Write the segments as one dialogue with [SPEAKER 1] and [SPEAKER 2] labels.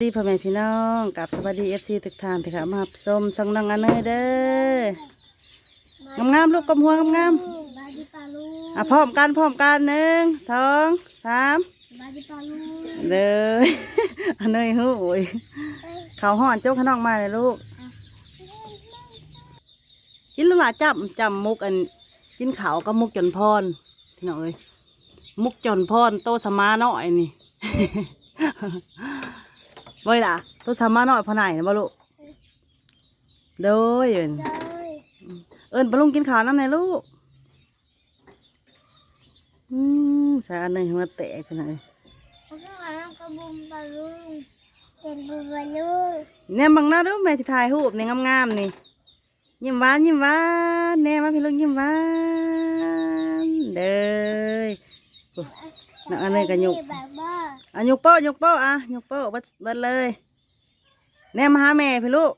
[SPEAKER 1] สวัสดีพ่อแม่พี่น้องกับสวัสดีเอฟซีทุกท่านที่เข้ามารับชมส่องน้องอันเนยเด้องามๆลูกกำหัวงาม
[SPEAKER 2] บาดิปาลู
[SPEAKER 1] ๆอะพร้อมกันพร้อมกันหนึ่งสองสาม
[SPEAKER 2] บาดิปาลู
[SPEAKER 1] เด้ออันเนยหู้ยเขาวห่อนโจ๊กขางนอกมาเลยลูกกินลูกหลาจับจำมุกอันกินเขาวก็มุกจนพรพี่น้องเอ้ยมุกจนพรโตสมาหน่อยนี่ ไว้ล่ะโตสมาหน่อยพอไหนนะบ่ลูกโดยเอิ้น
[SPEAKER 2] เลย
[SPEAKER 1] เอิญปลุงกินข้าวน้ำไหนลูกอืมสารหนึ่งหัวแตกพี่น้องเอ้ย
[SPEAKER 2] แล้วก็มาทำกระบุมปาลูเป็นบุมปาลู
[SPEAKER 1] เนี่ยบังหน้าดูแม่ที่ถ่ายรูปนี่งามๆนี่ยิ้มหวานยิ้มหวานแน่มาพี่ลูกยิ้มหวานเด้อน้องอันนี้ก็ยุก
[SPEAKER 2] แบบว่า
[SPEAKER 1] อะยกโป้ยกโป้อะยกโป้เบัดเบัดเลยแน่มาหาแม่พี่ลูก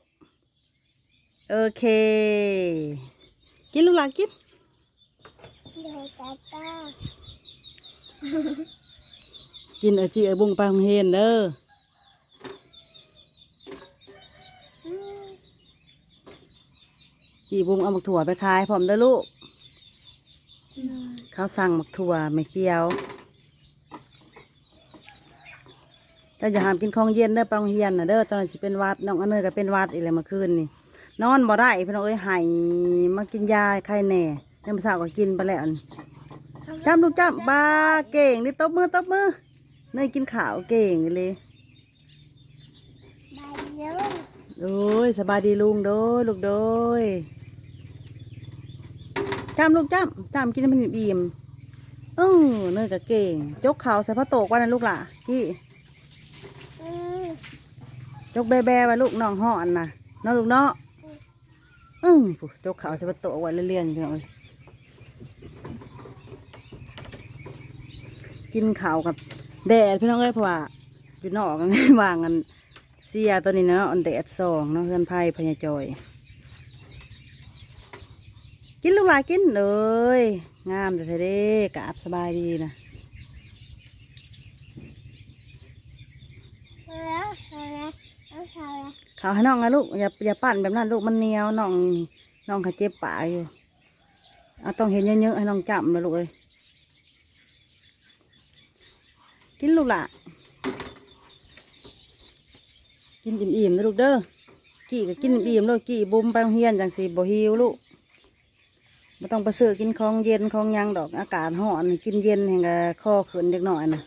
[SPEAKER 1] โอเค กินลูกหลานกิน
[SPEAKER 2] เดี๋ยวจ้าจ้า
[SPEAKER 1] กินเอาจีเอาบุงไปโรงเฮียนเด้อ
[SPEAKER 2] อืม
[SPEAKER 1] จีบุงเอาหมักถั่วไปขายพร้อมเด้อลูกเขาสั่งหมักถั่วไม่เกี่ยวเจ้าอย่าหามกินของเย็นเด้อปโรงเฮียนนะเด้อตอนนั้นสิเป็นวัดน้องอันเนยก็เป็นวัดอีกเลยเมื่อคืนนี่นอนบ่ได้พี่น้องเอ้ยไห้มากินยาไข้แหน่ยังมาสาวก็กินไปแล้วจำลูกจำบาเก่งนี่ตบมือตบมือเนยกินข้าวเก่งเลยโอ้ยสบายดีลุงโดยลูกโดยจำลูกจำจำกินมันอิ่มเออเนยก็เก่ง จกข่าวใส่ผ้าโตกว่านะลูกล่ะกี้ จกแบแบไว้ลูกน้องห่อนนะน้องลูกเนาะอือผู้จกขาวใส่ผ้าโตกไว้เรียนๆกันเลยกินข้าวกับแดดพี่น้องเอ้ยเพราะว่าอยู่นอกกันวางกันเสียตัวนี้เนาะอันแดดสองเนาะเพื่อนไพ่พญาจอย กินลูกหลานกินเลย งามแต่เด้กราบสบายดีนะ
[SPEAKER 2] แล้วแล้ว แล้วแล้ว
[SPEAKER 1] เขาให้น้องนะลูกอย่าอย่าปั่นแบบนั้นลูกมันเหนียวน้องน้องเขาเจ็บปากอยู่เอาต้องเห็นเยอะๆให้น้องจำนะลูกเอ้ยกินลูกละกินอิ่มๆนะลูกเด้อกี่ก็กินอิ่มๆลูกกี่บุ้มไปงเฮียนจังสีบ่หิวลูกไม่ต้องไปซื้อกินของเย็นของยังดอกอากาศร้อนกินเย็นแห่งกคอขืนเด็กหน่อยนะ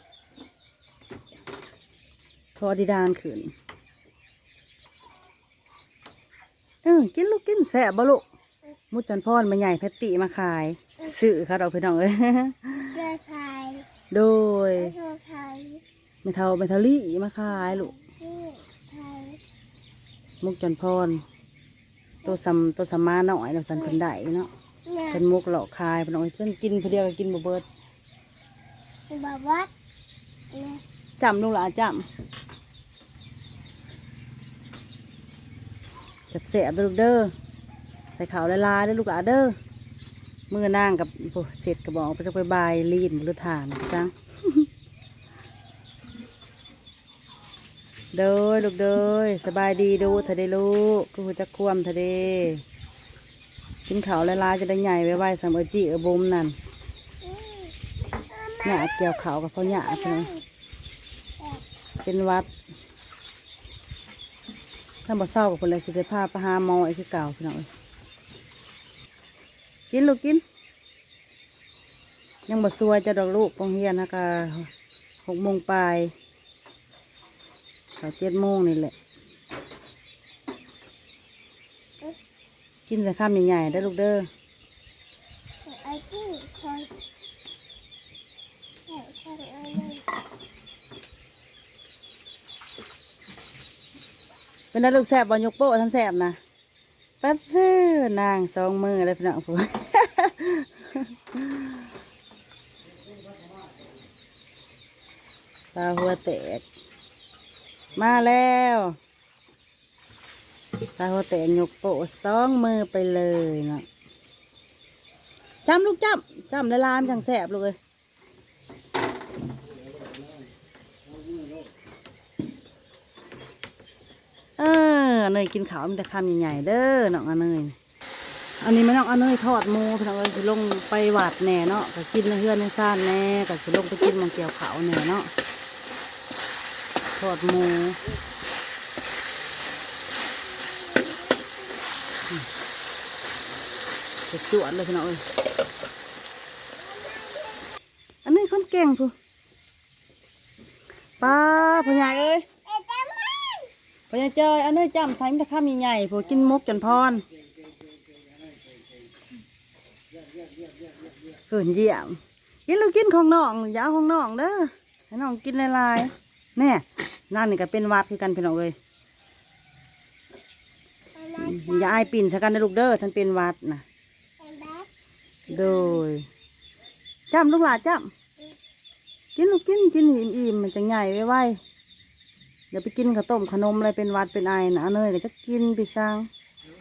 [SPEAKER 1] คอดีดานขืน เออกินลูกกินแสบบ่ลูกมุดจันพรมาใหญ่แพตติมาขายซื้อเขาดอกพี่น้องเอ้ย
[SPEAKER 2] เลือดไทย
[SPEAKER 1] โดย
[SPEAKER 2] เลือดไทย
[SPEAKER 1] ไม่เท่าไม่เท่าลี่มาขายลูก
[SPEAKER 2] เลือดไทย
[SPEAKER 1] มุกจันพรตัวซัมตัวซัมมาหน่อยเราสันเพิ่นได้เนาะ
[SPEAKER 2] เนี่ย
[SPEAKER 1] เป็นมุกหลอกขายพี่น้องเอ้ยเพิ่นกินเพอเดียวก็กินบ่เบิด
[SPEAKER 2] แบบว่าเนี่ย
[SPEAKER 1] จำลูกหลานจำ จับแสบเด้อลูกเด้อใส่ขาวละลายๆเด้อลูกหลาเด้อมือนางกับโอ้เสร็จกระบอกไปจะไปบายลีนหรือฐานซังเด้อลูกเด้อสบายดีดูเถอะเด้ลูกกูจะคว่ำเถอะเด้กินขาวละลายจะได้ใหญ่ไว้ไว้สำเอจีเอบุมนั่นหยาเกี่ยวขาวกับพ่อหยาใช่ไหมเป็นวัด ถ้าบ่เศร้ากับคนเลยสิได้พาไปหาหมอไอ้คือเก่าพี่น้องเอ้ยกินลูกกิน ยังบ่สวยจะดอกลูกกองเฮียนนะกะหกโมงปลายเขาเจ็ดโมงนี่แหละ กินใส่ข้ามใหญ่ๆได้ลูกเด้อ
[SPEAKER 2] ไอ้ที่คอยใส่ใส่เอาเลย
[SPEAKER 1] เป็นได้ลูกแสบบ่ยกโป้ท่านแสบนะแป๊บเด้อนางสองมือเลยพี่น้องผมสาหัวแตก มาแล้วสาหัวแตกยกโป้สองมือไปเลยเนาะจำลูกจำจำละลายมันจังแสบเลย เนยกินขาวมีแต่คำใหญ่ๆเด้อน้องอเนยอันนี้แม่น้องอเนยทอดหมูพี่น้องเอ้ยสิลงไปหวาดแหน่เนาะก็กินเฮือนในซ่านแหน่ก็สิลงไปกินมังเกี่ยวขาวแหน่เนาะทอดหมูจะจวดเลยพี่น้องเอ้ยอันนี้คนเก่งพูป้าพ่อใหญ่เอ้ย พญาจอยอันนี้จำใส่มะข้ามใหญ่ผู้กินมุกจนพรเขินเยี่ยมกินลูกกินของน้องยาของน้องเด้อให้น้องกินลายๆแน่นั่นนี่ก็เป็นวัดคือกันพี่น้องเอ้ย
[SPEAKER 2] อ
[SPEAKER 1] ย่าอายปิ่นซะกันนะลูกเด้อท่านเป็นวัดนะโดยจำลูกหลานจำกินลูกกินกินอิ่มๆมันจะใหญ่ไว้ๆ อย่าไปกินข้าวต้มขนมอะไรเป็นหวัดเป็นไอนะอันเนยก็จะกินไปสร้าง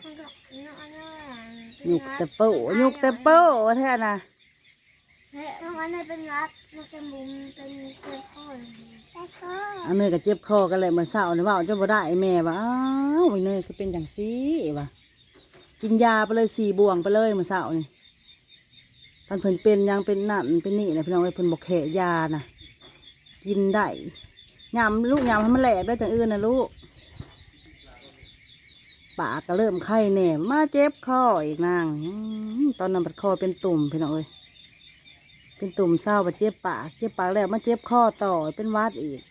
[SPEAKER 2] มันก็น้องอันนั้น
[SPEAKER 1] หยุกแต่โป้หยุกแต่โป้แท้น่ะ
[SPEAKER 2] น้องอันนั้นเป็นรัดน้องจมูกเป็นเจ้าข้อเจ้าข้อ
[SPEAKER 1] อันเนยก็เจ็บคอกันเลยเมื่อเช้านี่ว่าจะบ่ได้แม่ว่าอ้าวไอ้เนยก็เป็นอย่างซี่ว่ะกินยาไปเลยสี่บวงไปเลยเมื่อเช้านี่ตอนเพิ่นเป็นยังเป็นนั่นเป็นนี่นะพี่น้องเอ้ยเพิ่นบอกแขยานะกินได้ ยำลูกยำให้มันแหลกได้จังอื่นนะลูกปากก็เริ่มไข้แหน่มาเจ็บคออีกนางตอนนั้นบัดคอเป็นตุ่มพี่น้องเอ้ยเป็นตุ่มเศร้าบัดเจ็บปากเจ็บปากแล้วมาเจ็บคอต่อเป็นวัดอีก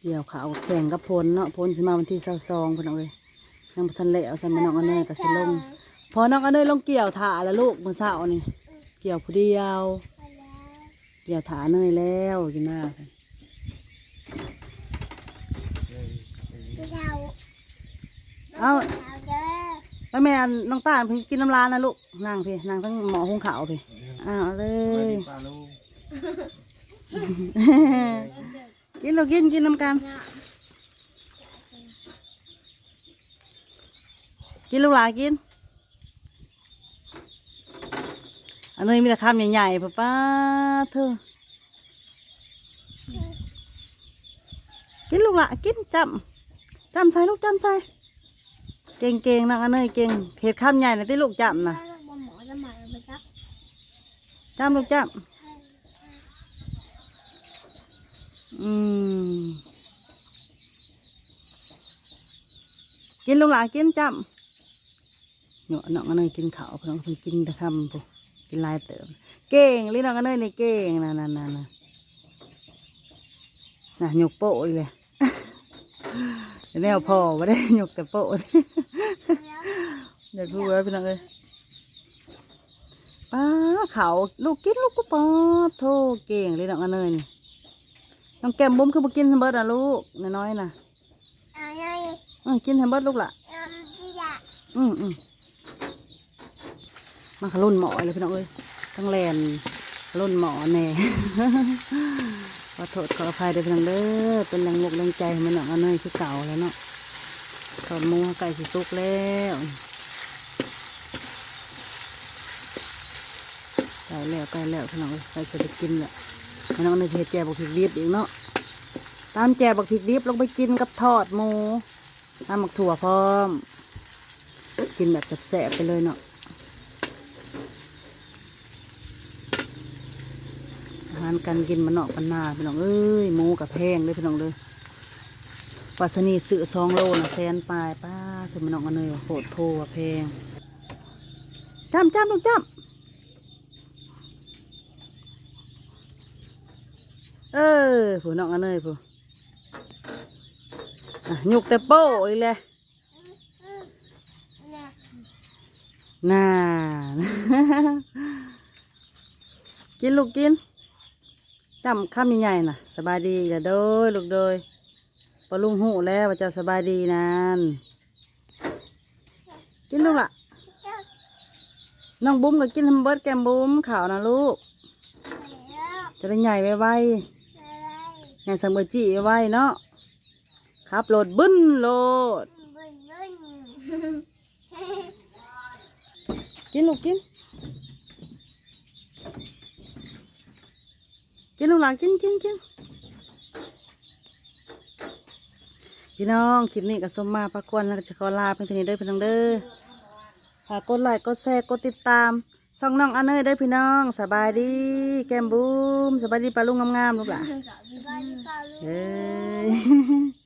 [SPEAKER 1] เกี่ยวขาวแข่งกับพลเนาะพลสิมาวันที่เสาซองพี่น้องเอ้ยยังบ่ทันแล้วใส่แม่น้องอันเนยก็สิลงพอน้องอันเนยลงเกี่ยวถ่าแล้วลูกมือเช้านี่เกี่ยวผู้เดียว เกี่ยวถ่าเนยแล้วอยู่หน้าค่ะ
[SPEAKER 2] พี่เทา
[SPEAKER 1] เอ้า
[SPEAKER 2] เทาเด้อ
[SPEAKER 1] แล้วแม่อันน้องตาลพี่กินน้ำลานนะลูกนั่งพี่นั่งทั้งหมอหุงขาวพี่อ้าวเลย
[SPEAKER 3] ปลาลูก
[SPEAKER 1] กินเรากินกินน้ำกัน กินลูกหลานกิน อันนี้มีแต่คำใหญ่ๆป้าป้าเธอกินลูกละกินจำจำใส่ลูกจำใส่เก่งเก่งนะอันนี้เก่งเห็ดคำใหญ่นะที่ลูกจำนะ
[SPEAKER 2] จำ
[SPEAKER 1] ลูกจำอืมกินลูกหลากินจำเนาะน้องอันนี้กินข้าวเพน้องเพิ่นกินแต่คำพว กกินหลายเติม เก่งลิน้องอันนี้นี่เก่งนะนะนะนะน่ะหยกโปะอีกเลยแนวพอไม่ได้หยกแต่โปะ
[SPEAKER 2] แล้ว
[SPEAKER 1] อยากรู้ว่าพี่น้องเอ้ยป้าเขาลูกกินลูกก็ปอดโทเก่งเลยน้องอันเนยนี่น้องแก้มบุ้มคือบ่กินแฮมเบิร์ดนะลูกน้อยๆนะ
[SPEAKER 2] เอาไง
[SPEAKER 1] เออกินแฮมเบิร์ดลูกละ
[SPEAKER 2] เอาที่ละ
[SPEAKER 1] อืมอืม มาขลุ่นหมอเลยพี่น้องเอ้ยทั้งแลนขลุ่นหมอแน่ขอโทษขออภัยเด้อพี่น้องเด้อเป็นแรงมกแรงใจมันน้องอันเนยคือเก่าแล้วเนาะตอนมูไก่สิสุกแล้วไก่แล้วไก่แล้วพี่น้องเอ้ยไก่จะได้กินแหละแม่น้องอันเนยจะเฮ็ดแจวบักพริกดิบอีกเนาะตามแจวบักพริกดิบลงไปกินกับทอดหมูตามหมักถั่วพร้อม กินแบบแสบๆไปเลยเนาะารการกินมันนอกมันนาพี่น้องเอ้ยหมูกับแพงเลยพี่น้องเลยปลาสนีซื้อซองโลนะแสนปลายป้าถึงมันนอกกันเลยโหดโพว่าแพงจ้ำจ้ำลูกจ้ำเออผู้น้องกันเลยผู้หยุกแต่โป้อีเลย
[SPEAKER 2] เนี่ย
[SPEAKER 1] น่ากินลูกกิน จำคำใหญ่ๆน่ะสบายดีอย่าโดยลูกโดยปลุงหูแล้วว่าเจะสบายดีนานกินลูกละน้องบุ้มก็กินแฮมเบิร์ดแกมบุ้มข่าวนะลูก
[SPEAKER 2] แล้ว
[SPEAKER 1] จะได้ใหญ่ไว
[SPEAKER 2] อะไร
[SPEAKER 1] ๆใหญ่สังเบอร์จี้ไว้เนาะครับโหลดบึ้นโหลด
[SPEAKER 2] บึ้นบึ้น
[SPEAKER 1] กินลูกกิน กินลูกหลานกินกินกินพี่พี่น้องคลิปนี้ก็สมมาพักควรแล้วก็จะขอลาเพียงเท่านี้เด้อพี่น้องเด้อฝากกดไลค์กดแชร์กดติดตามส่องน้องอันเนยเด้อพี่น้องสบายดี แก้มบูมสบายดีปลาลุงงามๆลูกหล่ะ
[SPEAKER 2] สบายดีป่าลูก
[SPEAKER 1] เอ้ย